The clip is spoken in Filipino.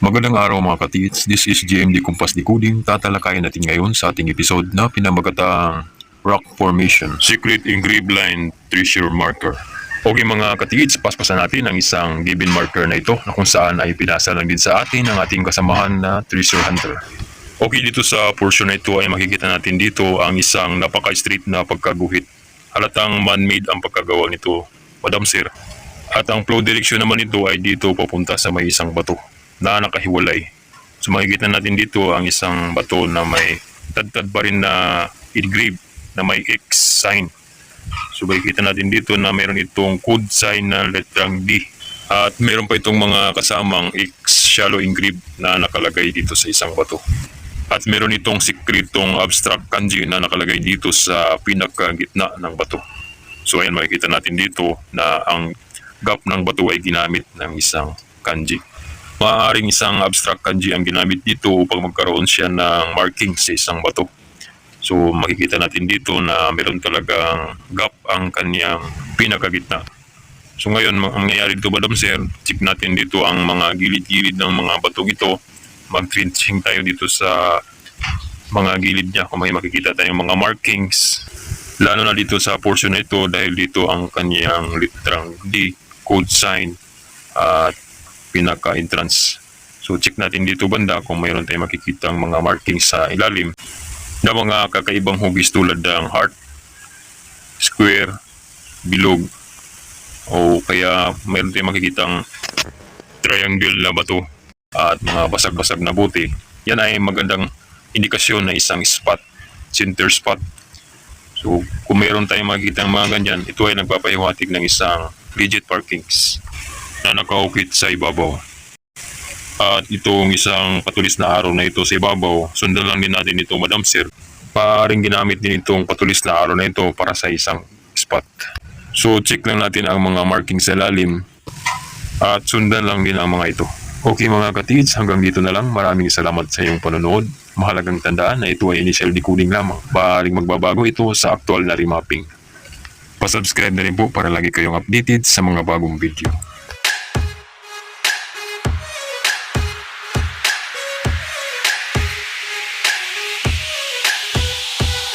Magandang araw mga katits, this is GMD Kumpas Decoding. Tatalakayin natin ngayon sa ating episode na pinamagatang Rock Formation, Secret Engraved Line Treasure Marker. Okay mga katits, paspasan natin ang isang given marker na ito na kung saan ay pinasa lang din sa atin ng ating kasamahan na Treasure Hunter. Okay, dito sa portion na ito ay makikita natin dito ang isang napaka-straight na pagkaguhit. Halatang man-made ang pagkagawa nito, Madam Sir. At ang flow direction naman nito ay dito papunta sa may isang bato na nakahiwalay. So makikita natin dito ang isang bato na may tad-tad pa rin na engrave na may X sign. So makikita natin dito na meron itong code sign na letrang D. At meron pa itong mga kasamang X shallow engrave na nakalagay dito sa isang bato. At meron itong sikretong abstract kanji na nakalagay dito sa pinakagitna ng bato. So ayan makikita natin dito na ang gap ng bato ay ginamit ng isang kanji. Maaaring isang abstract kanji ang ginamit dito upang magkaroon siya ng marking sa isang bato. So makikita natin dito na meron talagang gap ang kanyang pinakagitna. So ngayon, ang nangyayari dito, Madam Sir, check natin dito ang mga gilid-gilid ng mga batong ito. Mag-trenching tayo dito sa mga gilid niya kung may makikita tayong mga markings. Lalo na dito sa portion na ito dahil dito ang kanyang litrang D, code sign, at pinaka-entrance. So check natin dito banda kung mayroon tayong makikita mga markings sa ilalim na mga kakaibang hugis tulad ng heart, square, bilog, o kaya mayroon tayong makikitang triangle na bato at mga basag-basag na buti. Yan ay magandang indikasyon na isang spot, center spot. So kung mayroon tayong makikita mga ganyan, ito ay nagpapahiwatig ng isang legit parkings na nakaukit sa ibabaw. At itong isang patulis na araw na ito sa ibabaw, sundan lang din natin ito, Madam Sir. Paring ginamit din itong patulis na araw na ito para sa isang spot. So check lang natin ang mga markings sa lalim at sundan lang din ang mga ito. Okay mga katids, hanggang dito na lang. Maraming salamat sa iyong panonood. Mahalagang tandaan na ito ay initial decoding lamang. Baaring magbabago ito sa actual na remapping. Pasubscribe na rin po para lagi kayong updated sa mga bagong video.